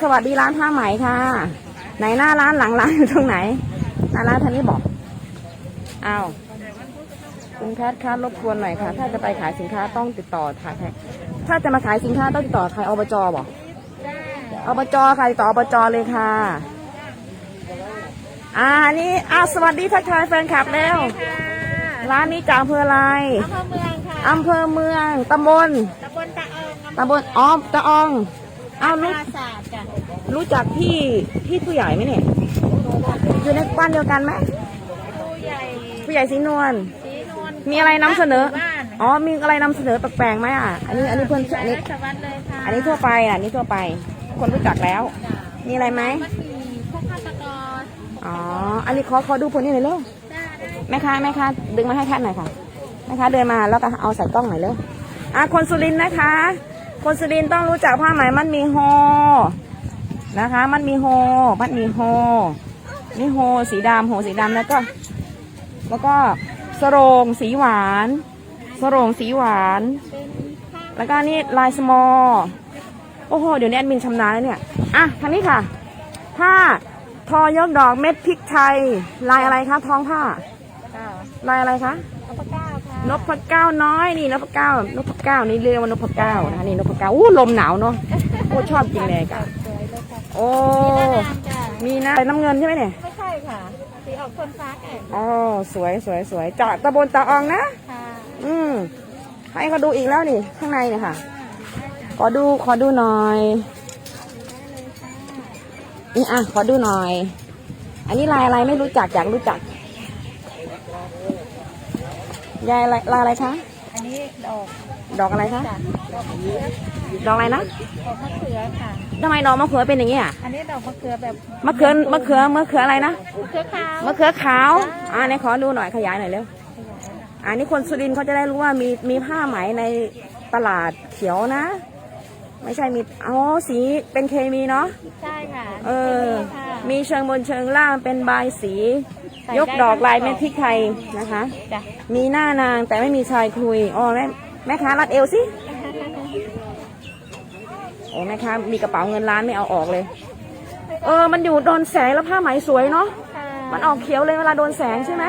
สวัสดีร้านผ้าไหมค่ะ ไหนหน้าร้านหลังร้านอยู่ตรงไหน หน้าร้านท่านนี้บอกอ้าวคุณแพทย์คะรบกวนหน่อยค่ะ ถ้าจะไปขายสินค้าต้องติดต่อทางใครถ้าจะมาขายสินค้าต้องติดต่อใครอบจบอกอบจค่ะติดต่ออบจเลยค่ะ อ่านี่อ้าวสวัสดีทักทายแฟนคลับแล้ว ร้านนี้จากอำเภออะไรอำเภอเมืองค่ะอำเภอเมืองตำบลตำบลตะเอิงตำบลอ้อมตะออง อ้าวปรู้ราสาทจ้ะรู้จักพี่พี่ผู้ใหญ่ไหมเนี่ยอยู่ในบ้านเดียวกันไหมผู้ใหญ่ผู้ใหญ่สีนวลสีนวลมีอะไรนำเสนอบ้านอ๋อมีอะไรนำเสนอแปลกๆไหมอะอันนี้อันนี้เพื่อนอันนี้ราชวัตรเลยค่ะอันนี้ทั่วไปอะอันนี้ทั่วไป คนรู้จักแล้ว มีอะไรไหมมันมีพวกฆาตกรอ๋ออันนี้ขอขอดูผลนี่หน่อยเร็วได้ได้แม่ค้าแม่ค้าดึงมาให้ท่านหน่อยค่ะแม่ค้าเดินมาแล้วก็เอาใส่กล้องหน่อยเร็วอะคนสุรินทร์นะคะ คนสุรินทร์ต้องรู้จักผ้าไหมมันมีโฮนะคะ มันมีโฮมันมีโฮนี่โฮสีดำโฮสีดำแล้วก็ แล้วก็สโรงสีหวานสโรงสีหวานเป็นผ้าแล้วก็นี่ลายสมอโอ้โห เดี๋ยวนี้แอดมินชำนาญแล้วเนี่ย อะทางนี้ค่ะ ผ้าทอยกดอกเม็ดพริกไทย ลายอะไรคะท้องผ้าเก้าลายอะไรคะอัปเก้าค่ะ นพเก้าน้อยนี่นพเก้านพเก้านี่เรียกว่านพเก้านะคะนี่นพเก้าอู้ลมหนาวเนาะโอ้ชอบจริงเลยค่ะสวยเลยค่ะโอ้มีหน้างามจ้ะมีนะใส่น้ำเงินใช่ไหมเนี่ยไม่ใช่ค่ะ สีออกคนฟ้าแก่อ๋อสวยสวยสวยจากตะบนตะอองนะค่ะอืมให้เขาดูอีกแล้วนี่ข้างในเนี่ยค่ะ ขอดูขอดูหน่อยนี่อะขอดูหน่อย อันนี้ลายอะไรไม่รู้จักอยากรู้จัก ยายอะไรลายอะไรคะ อันนี้ดอกดอกอะไรคะจ้ะดอกมะเขือดอกอะไรนะดอกมะเขือค่ะ ทำไมดอกมะเขือเป็นอย่างนี้อะ อันนี้ดอกมะเขือแบบมะเขือ มะเขือ มะเขืออะไรนะ มะเขือขาวมะเขือขาว อ่าไหนขอดูหน่อยขยายหน่อยเร็ว อันนี้คนสุรินทร์เขาจะได้รู้ว่ามีมีผ้าไหมในตลาดเขียวนะ ไม่ใช่มีอ๋อสีเป็นเคมีเนาะ ใช่ค่ะเออค่ะมีเชิงบนเชิงล่างเป็นบายสีใส่ ยกดอกได้ลายทั้งเม็ดพริกไทยนะคะ จ้ะมีหน้านางแต่ไม่มีชายคุยอ๋อแม่แม่ค้ารัดเอวสิโอ้แม่ค้ามีกระเป๋าเงินล้านไม่เอาออกเลย เออ มันอยู่โดนแสงแล้วผ้าไหมสวยเนาะค่ะมันออกเขียวเลยเวลาโดนแสงใช่ไหม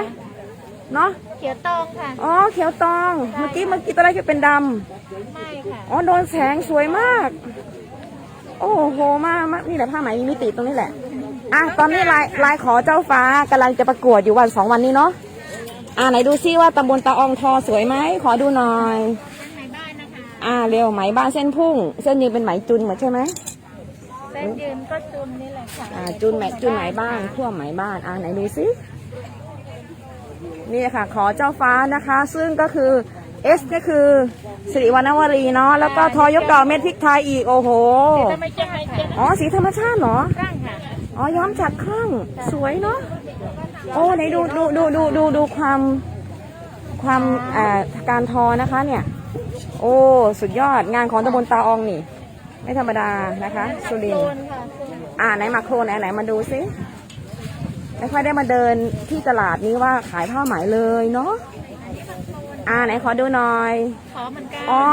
เนาะเขียวตองค่ะ อ๋อเขียวตองเมื่อกี้เมื่อกี้ตอนแรกจะเป็นดำไม่ค่ะ อ๋อโดนแสงสวยมาก โอ้โหมากมากนี่แหละผ้าไหมมีมิติตรงนี้แหละ อะตอนนี้ลายลายขอเจ้าฟ้ากำลังจะประกวดอยู่วันสองวันนี้เนาะอ่าไหนดูซิว่าตำบลตาอองทอสวยไหมขอดูหน่อยข้างในบ้านนะคะอ่าเร็วไหมบ้านเส้นพุ่ง เส้นยืนเป็นไหมจุนเหมือนใช่ไหมเส้นยืนก็จุนนี่แหละค่ะอ่าจุนไหมจุนไหมบ้านทั่วไหมบ้านอ่าไหนดูซินี่ค่ะ ขอเจ้าฟ้านะคะ ซึ่งก็คือเอสก็คือสิริวรรณวรีเนาะแล้วก็ทอยกดอกเม็ดพริกไทยอีกโอ้โหทำไมจะไม่เจ็บอ๋อสีธรรมชาติเหรอร่างค่ะ อ๋อย้อมจากข้างสวยเนาะโอ้ไหนดูดูดูดูดูดูความความอ่าการทอนะคะเนี่ย โอ้สุดยอดงานของตำบลตาอองนี่ ไม่ธรรมดานะคะสุรินโดทร์นค่ะอ่าไหนมาโครนไหนไหนมาดูซิไม่ค่อยได้มาเดินที่ตลาดนี้ว่าขายผ้าไหมเลยเนาะอ่าไหนขอดูหน่อยขอเหมือนกันอ๋อ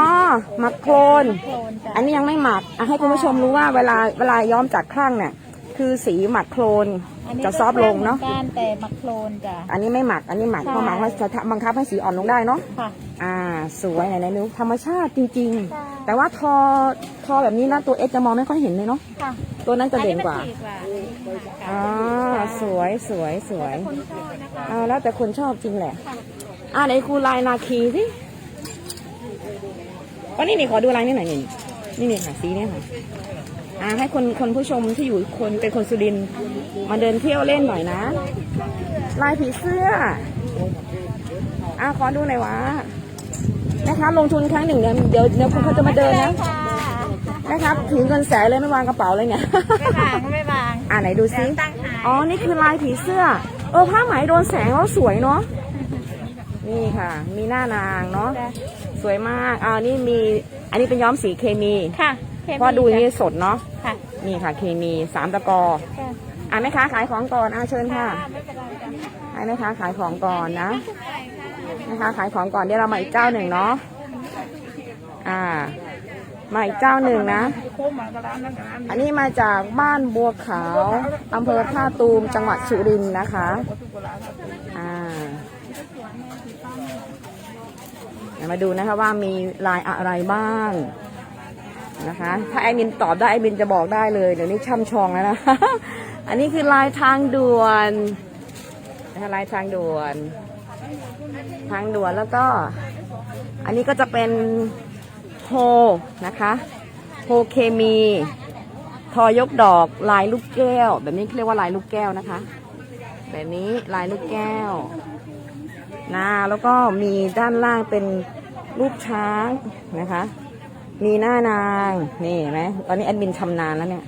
หมักโครนโคลนจ้ะอันนี้ยังไม่หมักอะให้คุณผู้ชมรู้ว่าเวลาเวลาย้อมจากข้างเนี่ย คือสีหมักโครนอันนี้จะซอฟต์ลงเนาะก็การแต่มักโคลนจ้ะ อันนี้ไม่หมักอันนี้หมักใช่ เพราะหมักว่าจะบังคับให้สีอ่อนลงได้เนาะค่ะ อ่า สวยไหนไหนดูธรรมชาติจริง ใช่ ๆ แต่ว่าทอทอแบบนี้นะตัวเอสจะมองไม่ค่อยเห็นเลยเนาะค่ะตัวนั้นจะเด่นกว่าอันนี้มันถีบกว่าอ๋อสวยสวยสวยคนชอบนะคะอ่าแล้วแต่คนชอบจริงแหละค่ะอ่าไหนครูลายนาคีสิก็นี่นี่ขอดูลายนี่หน่อยนี่นี่นี่ค่ะสีเนี่ยค่ะ อ่าให้คนคนผู้ชมที่อยู่คนเป็นคนสุรินทร์มาเดินเที่ยวเล่นหน่อยนะ ลายผีเสื้อ อ่าขอดูหน่อยวะนะคะลงทุนครั้งหนึ่งเดี๋ยวเดี๋ยวเดี๋ยวคุณเขาจะมาเดินนะค่ะนะครับถือเงินแสนเลยไม่วางกระเป๋าเลยเนี่ยไม่บางไม่บางอ่าไหนดูซิแล้วตั้งหายอ๋อนี่คือลายผีเสื้อ เออผ้าไหมโดนแสงแล้วสวยเนาะนี่ค่ะ มีหน้านางเนาะจ้ะสวยมากอ่านี่มีอันนี้เป็นย้อมสีเคมีค่ะ เคมีเพราะดูอย่างนี้สดเนาะค่ะ นี่ค่ะ เคมีสามตะกอค่ะอ่าแม่ค้าขายของก่อนอ่าเชิญค่ะไม่เป็นไรจ้ะให้แม่ค้าขายของก่อนนะอะไรค่ะแม่ค้าขายของก่อนเดี๋ยวเรามาอีกเจ้าหนึ่งเนาะอ่า มาอีกเจ้าหนึ่งนะ อันนี้มาจากบ้านบัวขาวอำเภอท่าตูมจังหวัดสุรินทร์นะคะอ่าเดี๋ยวมาดูนะคะว่ามีลายอะไรบ้าง นะคะ ถ้าแอดมินตอบได้แอดมินจะบอกได้เลยเดี๋ยวนี้ช่ำชองแล้วนะ อันนี้คือลายทางด่วนนะคะลายทางด่วน ทางด่วนแล้วก็ อันนี้ก็จะเป็นโฮนะคะโฮเคมี ทอยกดอกลายลูกแก้ว แบบนี้เขาเรียกว่าลายลูกแก้วนะคะ แบบนี้ลายลูกแก้วนะแล้วก็มีด้านล่างเป็นรูปช้างนะคะ มีหน้านาง นี่เห็นไหมตอนนี้แอดมินชำนาญแล้วเนี่ย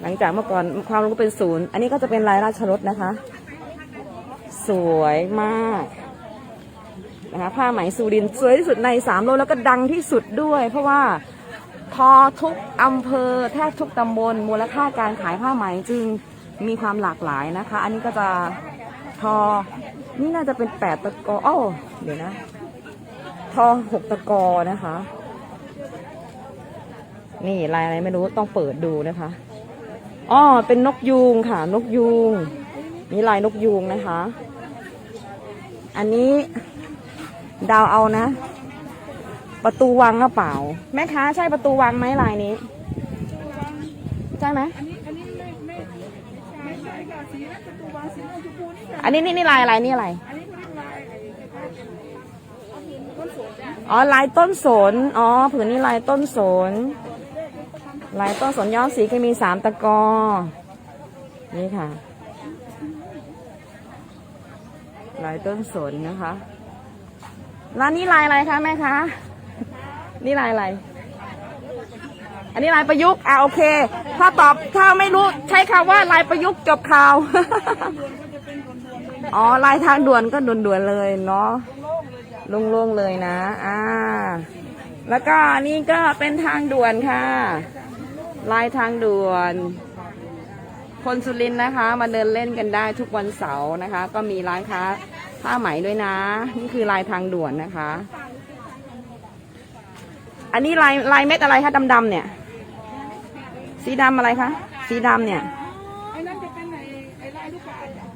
หลังจากเมื่อก่อนความรู้เป็นศูนย์ อันนี้ก็จะเป็นลายราชรถนะคะ สวยมากนะคะผ้าไหมสุรินสวยที่สุดในสามโลกแล้วก็ดังที่สุดด้วย เพราะว่าทอทุกอำเภอแทบทุกตำบล มูลค่าการขายผ้าไหมจึงมีความหลากหลายนะคะ อันนี้ก็จะทอ นี่น่าจะเป็นแปดตะกออ้าวเดี๋ยวนะ ทอหกตะกอนะคะ นี่ลายอะไรไม่รู้ต้องเปิดดูนะคะอ๋อเป็นนกยูงค่ะ นกยูงนี่ลายนกยูงนะคะ อันนี้ดาวเอานะ ประตูวังหรือเปล่า แม่ค้าใช่ประตูวังไหมลายนี้ใช่ไหมอันนี้นี่นี่ลายอะไรนี่อะไรอ๋อลายต้นสน อ๋อผืนนี้ลายต้นสน ลายต้นสนย้อมสีเคมีสามตะกอ นี่ค่ะ ลายต้นสนนะคะร้านนี้ลายอะไรคะแม่คะ นี่ลายอะไร อันนี้ลายประยุกต์ อะโอเค ถ้าตอบถ้าไม่รู้ใช้คำว่าลายประยุกต์จบข่าว อ๋อลายทางด่วนก็ด่วนๆเลยเนาะโล่งๆเลยนะ อ่า แล้วก็นี่ก็เป็นทางด่วนค่ะ ลายทางด่วน คนสุรินนะคะ มาเดินเล่นกันได้ทุกวันเสาร์นะคะ ก็มีร้านค้าผ้าไหมด้วยนะ นี่คือลายทางด่วนนะคะ อันนี้ลายลายเม็ดอะไรคะดำๆเนี่ย สีดำอะไรคะ สีดำเนี่ย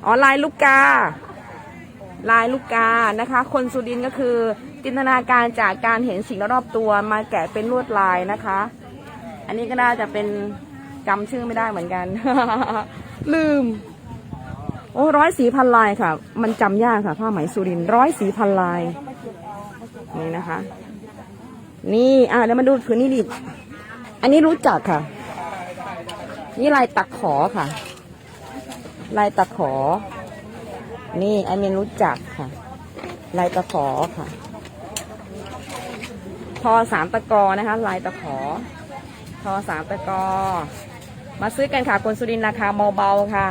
อ๋อลายลูกกา ลายลูกกานะคะ คนสุรินก็คือจินตนาการจากการเห็นสิ่งรอบตัวมาแกะเป็นลวดลายนะคะ อันนี้ก็น่าจะเป็นจำชื่อไม่ได้เหมือนกัน ลืม โอ้ร้อยสีพันลายค่ะ มันจำยากค่ะ ผ้าไหมสุรินร้อยสีพันลาย นี่นะคะ นี่อะเดี๋ยวมาดูผืนนี้ดิอันนี้รู้จักค่ะ นี่ลายตักขอค่ะ ลายตะขอ นี่อันนี้รู้จักค่ะ ลายตะขอค่ะทอสามตะกอนะคะ ลายตะขอ ทอสามตะกอ มาซื้อกันค่ะคนสุรินทร์ราคาเบาๆค่ะ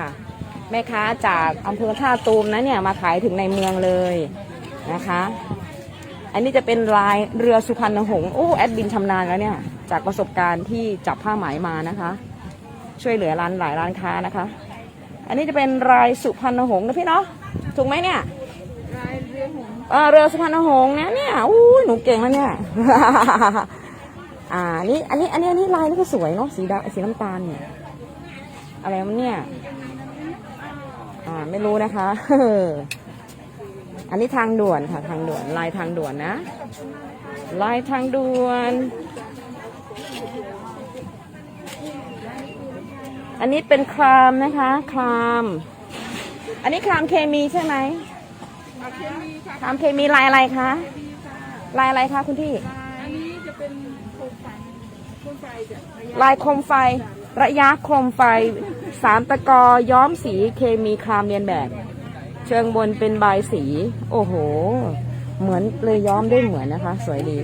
แม่ค้าจากอำเภอท่าตูมนะเนี่ยมาขายถึงในเมืองเลยนะคะ อันนี้จะเป็นลายเรือสุพรรณหงษ์โอ้แอดบินชำนาญแล้วเนี่ย จากประสบการณ์ที่จับผ้าไหมมานะคะ ช่วยเหลือร้านหลายร้านค้านะคะ อันนี้จะเป็นลายสุพรรณหงษ์นะพี่เนาะถูกไหมเนี่ยเออเรือสุพรรณหงษ์นะเนี่ยอู้ยหนูเก่งแล้วเนี่ย อ่า นี่ อันนี้ อันนี้ อันนี้ลายนี่ก็สวยเนาะ สีดำสีน้ำตาลเนี่ยอะไรมันเนี่ย อ่า ไม่รู้นะคะ อันนี้ทางด่วนค่ะ ทางด่วน ลายทางด่วนนะ ลายทางด่วน อันนี้เป็นครามนะคะ คราม อันนี้ครามเคมีใช่ไหมครามเคมีลายอะไรคะ ลายอะไรคะคุณพี่ อันนี้จะเป็น ลายโคมไฟ ระยะโคมไฟ สามตะกอย้อมสีเคมีครามเรียนแบบ เชิงบนเป็นใบสี โอ้โห เหมือนเลยย้อมได้เหมือนนะคะ สวยดี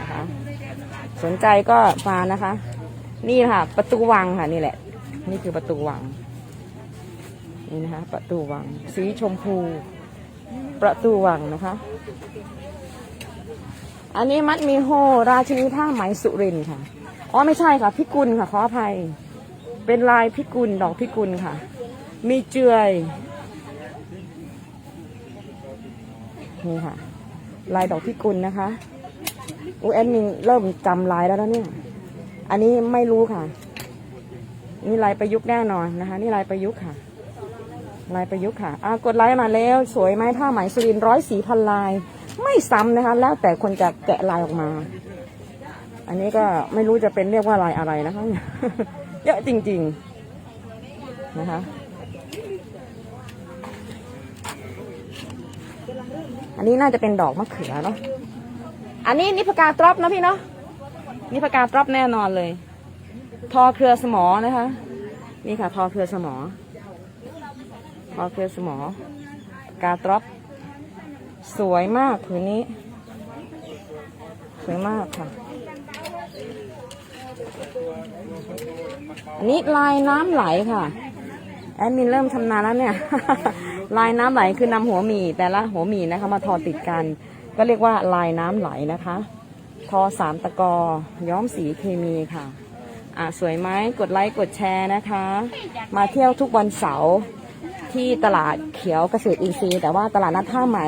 นะคะสนใจก็มานะคะ นี่ค่ะ ประตูวังค่ะนี่แหละ นี่คือประตูวัง นี่นะคะ ประตูวัง สีชมพู ประตูวังนะคะ อันนี้มัดมีโฮราชินีผ้าไหมสุรินค่ะ อ๋อไม่ใช่ค่ะ พิกุลค่ะขออภัย เป็นลายพิกุลดอกพิกุลค่ะ มีเจือยนี่ค่ะ ลายดอกพิกุลนะคะอูแอดมินเริ่มจำลายแล้วนะเนี่ย อันนี้ไม่รู้ค่ะ นี่ลายประยุกต์แน่นอนนะคะ นี่ลายประยุกต์ค่ะ ลายประยุกต์ค่ะอ่ากดไลค์มาแล้ว สวยไหมผ้าไหมสุรินร้อยสีพันลาย ไม่ซ้ำนะคะ แล้วแต่คนจะแกะลายออกมา อันนี้ก็ไม่รู้จะเป็นเรียกว่าลายอะไรนะคะเยอะจริง ๆ นะคะ อันนี้น่าจะเป็นดอกมะเขือเนาะอันนี้นิพกาตรอปนะพี่เนาะนิพกาตรอปแน่นอนเลย ทอเครือสมอนะคะ นี่ค่ะ ทอเครือสมอทอเครือสมอกาตรอป สวยมากผืนนี้ สวยมากค่ะ อันนี้ลายน้ำไหลค่ะ แอดมินเริ่มชำนาญแล้วเนี่ย ลายน้ำไหลคือนำหัวหมี่แต่ละหัวหมี่นะคะ มาทอติดกัน ก็เรียกว่าลายน้ำไหลนะคะ ทอสามตะกอ ย้อมสีเคมีค่ะอ่าสวยไหมกดไลค์กดแชร์นะคะ มาเที่ยวทุกวันเสาร์ ที่ตลาดเขียวเกษตรอินทรีย์ แต่ว่าตลาดนัดท่าไหม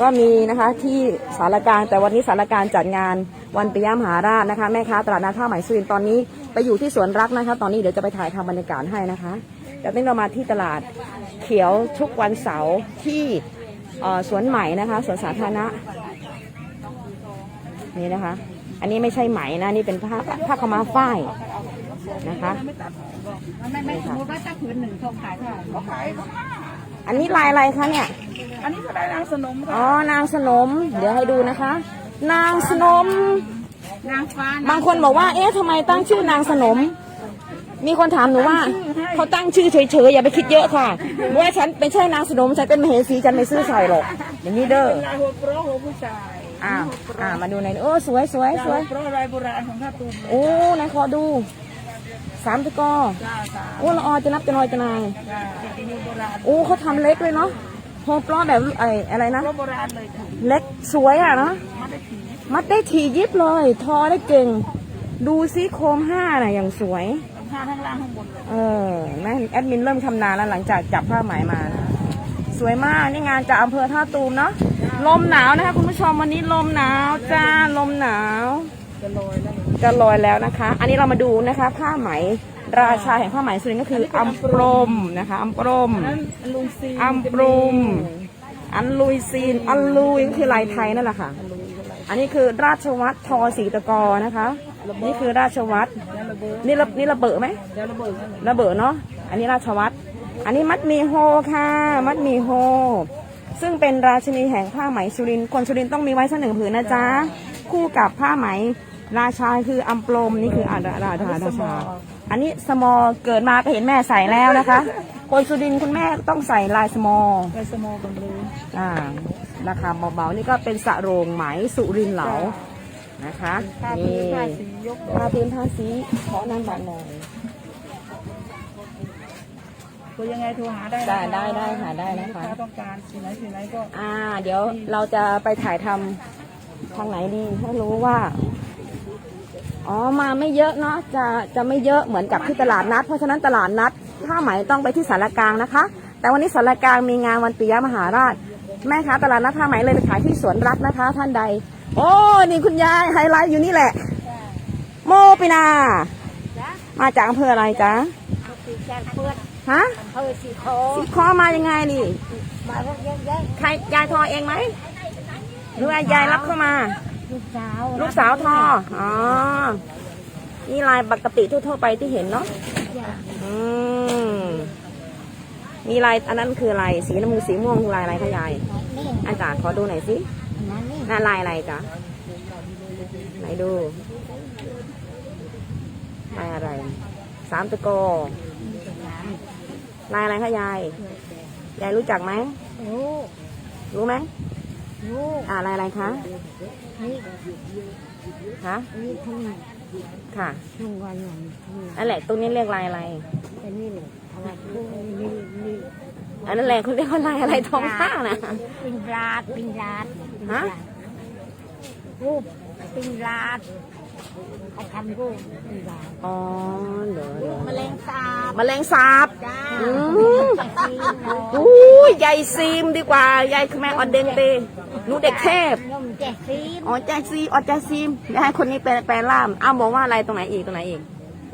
ก็มีนะคะที่สารกลางแต่วันนี้สารกลางจัดงานวันปิยมหาราชนะคะแม่ค้าตลาดนัดท่าไหมสุรินตอนนี้ไปอยู่ที่สวนรักนะคะ ตอนนี้เดี๋ยวจะไปถ่ายทำบรรยากาศให้นะคะเดี๋ยวนี้เรามาที่ตลาดเขียวทุกวันเสาร์ที่สวนใหม่นะคะสวนสาธารณะนี่นะคะ อันนี้ไม่ใช่ไหมนะนี่เป็นผ้าผ้าขม้าฝ้าย นะคะไม่ไม่สมมติว่าถ้าผืนหนึ่งทองขายเท่าไหร่เขาขายอันนี้ลายอะไรคะเนี่ย อันนี้ก็ได้นางสนมอ๋อนางสนม เดี๋ยวให้ดูนะคะ นางสนม นางฟ้าบางคนบอกว่า เอ๊ะทำไมตั้งชื่อนางสนม มีคนถามหนูว่า เขาตั้งชื่อเฉยๆ อย่าไปคิดเยอะค่ะว่าฉันเป็นใช่นางสนม ฉันเป็นมเหสีฉันไม่ซื้อใส่หรอกอย่างนี้เด้อ ลายหัวโปรหัวผู้ชายอ้าวอ่า มาดูในอย โอ้ สวยสวยสวย ลายโปรลายโบราณของท่าตูมเลยโอ้ไหนขอดู สามตะกอจ้าจ้าโอ้ละออจะนับจะนอยจะนายจ้าเป็นโบราณโอ้เขาทำเล็กเลยเนาะโฮปล้อแบบไอ้อะไรนะโปรโบราณเลยค่ะเล็กสวยอะเนาะมาได้ถีมัดได้ทียิบเลย ทอได้เก่ง ดูซิโคมห้าน่ะอย่างสวยทั้งข้างข้างล่างข้างบนเลยเออแม่แอดมินเริ่มชำนาญแล้วหลังจากจับผ้าไหมมานะสวยมากนี่งานจากอำเภอท่าตูมเนาะลมหนาวนะคะคุณผู้ชมวันนี้ลมหนาวจ้าลมหนาว จะลอยแล้ว จะลอยแล้วนะคะ อันนี้เรามาดูนะคะ ผ้าไหมราชาแห่งผ้าไหมสุรินทร์ก็คืออัมปรมนะคะอัมปรมนั้นลุงซีอัมปรมอันลุยซีนอันลุยก็คือลายไทยนั่นแหละค่ะ อันนี้คือราชวัตรทอสีตะกอนะคะ นี่คือราชวัตรนี่ระนี่ระเบิดไหมระเบิดเนาะอันนี้ราชวัตรอันนี้มัดมีโฮค่ะ มัดมีโฮ ซึ่งเป็นราชินีแห่งผ้าไหมสุรินคนสุรินต้องมีไว้สักหนึ่งผืนนะจ๊ะคู่กับผ้าไหม ราชาคืออัมปรมนี่คืออาราราราราชา อันนี้สมอเกิดมาก็เห็นแม่ใส่แล้วนะคะ คนสุรินทร์คุณแม่ต้องใส่ลายสมอไปสมอกันเลยอ่าราคาเบาๆนี่ก็เป็นสะโรงไหมสุรินทร์เหลานะคะผ้านี่พื้นผ้าสียกผ้าพื้นผ้าสีขอนันบัตรหน่อยตัวยังไงโทรหาได้ได้นะคะได้ได้ค่ะได้นะคะถ้าต้องการสีไหนสีไหนก็อ่า เดี๋ยวเราจะไปถ่ายทำทางไหนดีให้รู้ว่า อ๋อมาไม่เยอะเนาะจะจะไม่เยอะเหมือนกับที่ตลาดนัด เพราะฉะนั้นตลาดนัดผ้าไหมต้องไปที่สารกลางนะคะ แต่วันนี้สารกลางมีงานวันปิยมหาราช แม่ค้าตลาดนัดผ้าไหมเลยไปขายที่สวนรักนะคะ ท่านใด โอ้นี่คุณยายไฮไลท์อยู่นี่แหละ โมปินา มาจากอำเภออะไรจ๊ะสีแกนเปื้อนฮะอำเภอสีโคสิคอมายังไงนี่มาพวกเยอะแยะใครยายทอเองไหมหรือว่ายายรับเข้ามา ลูกสาวลูกสาวทออ๋อ นี่ลายปกติทั่วๆไปที่เห็นเนาะอืมมีลายอันนั้นคือลายสีน้ำมูสีม่วงคือลายอะไรคะยายนี่อาจารย์ขอดูหน่อยสินั่นนี่น่าลายอะไรจ๊ะไหนดูลายอะไร สามตะโกอลายอะไรคะยาย ยายรู้จักไหมรู้ รู้ไหมรู้ อ่าลายอะไรคะนี่คะนี่ทุ่งค่ะทุ่งวันหลังทุ่งนั่นแหละตรงนี้เรียกลายอะไรแต่นี่เลยเอาไว้ทุ่งนี่นี่อันนั้นแหละเขาเรียกว่าลายอะไรท้องผ้านะปิงลาดปิงลาดฮะรูปปิงลาดเขาทำกูดีกว่าอ๋อเดี๋ยวเดี๋ยวแมลงสาบแมลงสาบจ้าอืมจักรีนเนาะอู้ยายซีมดีกว่ายายคือแมงออนเดนเต หนูเด็กเทพ นมแจกซีนอ๋อแจซีอ๋อแจซีมยายให้คนนี้แปลแปลล่ามอ้าวบอกว่าอะไรตรงไหนอีกตรงไหนอีก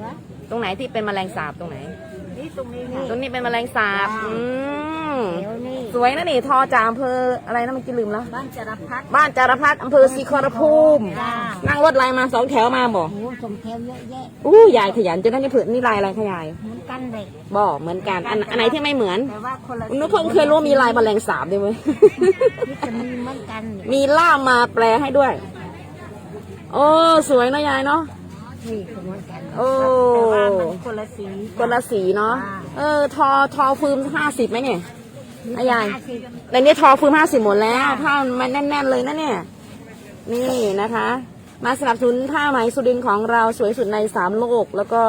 วะตรงไหนที่เป็นแมลงสาบตรงไหน นี่ตรงนี้นี่ตรงนี้เป็นแมลงสาบอืมเดี๋ยวนี่สวยนะนี่ทอจากอำเภออะไรนะเมื่อกี้ลืมแล้ว บ้านจรพัฒน์บ้านจารพัฒน์อำเภอศรีขอรภูมิ จ้านั่งรถไลน์มาสองแถวมาบอกโอ้ สมแถวเยอะแยะอู้ยายขยันจนนั่นนี่เผือนี่ลายอะไรขยายเหมือนกันเลยบอกเหมือนกันอันอันไหนที่ไม่เหมือนแต่ว่าคนละนุเพิ่งเคยรู้ว่ามีลายแมลงสาบด้วยไหมที่จะมีเหมือนกันเนี่ยมีล่ามมาแปลให้ด้วย โอ้สวยนะยายเนาะนี่ก็เหมือนกันโอ้แต่ว่ามันคนละสีคนละสีเนาะอ่าเออทอทอฟืมห้าสิบไหมเนี่ยอะยายห้สิบแต่นี่ทอฟืมห้าสิบหมดแล้วอ่าผ้ามันแน่นๆเลยนะเนี่ย นี่นะคะ มาสนับสนุนผ้าไหมสุรินทร์ของเราสวยสุดในสามโลก แล้วก็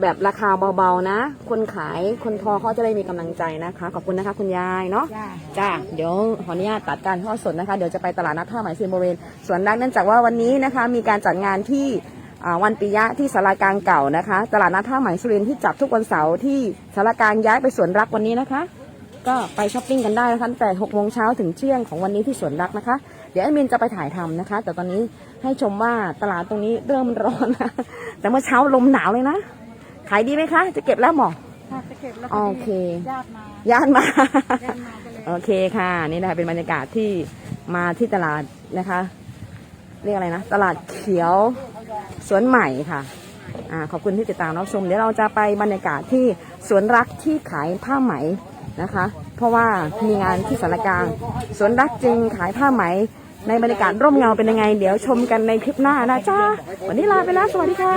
แบบราคาเบาๆนะ คนขายคนทอเขาจะได้มีกำลังใจนะคะ ขอบคุณนะคะ คุณยายเนาะจ้าจ้าเดี๋ยวขออนุญาตตัดการทอดสดนะคะ เดี๋ยวจะไปตลาดนัดผ้าไหมเซียนบริเวณสวนดักเนื่องจากว่าวันนี้นะคะ มีการจัดงานที่อ่าวันปิยะที่สารากลางเก่านะคะ ตลาดนัดผ้าไหมสุรินทร์ที่จัดทุกวันเสาร์ที่สารากลางย้ายไปสวนรักวันนี้นะคะ ก็ไปช้อปปิ้งกันได้นะคะตั้งแต่6โมงเช้าถึงเที่ยงของวันนี้ที่สวนรักนะคะ เดี๋ยวแอดมินจะไปถ่ายทำนะคะ แต่ตอนนี้ ให้ชมว่าตลาดตรงนี้เริ่มร้อนนะแต่เมื่อเช้าลมหนาวเลยนะขายดีไหมคะ จะเก็บแล้วหมอถ้าจะเก็บแล้วโอเคญาติมาย่านมาญาติมาก็เลยโอเคค่ะ นี่นะคะเป็นบรรยากาศที่มาที่ตลาดนะคะ เรียกอะไรนะ ตลาดเขียวสวนใหม่ค่ะอ่าขอบคุณที่ติดตามรับชมเดี๋ยวเราจะไปบรรยากาศที่สวนรักที่ขายผ้าไหมนะคะ เพราะว่ามีงานที่สารกลางสวนรักจึงขายผ้าไหม ในบรรยากาศร่มเงาเป็นยังไง เดี๋ยวชมกันในคลิปหน้านะจ้าวันนี้ลาไปแล้วสวัสดีค่ะ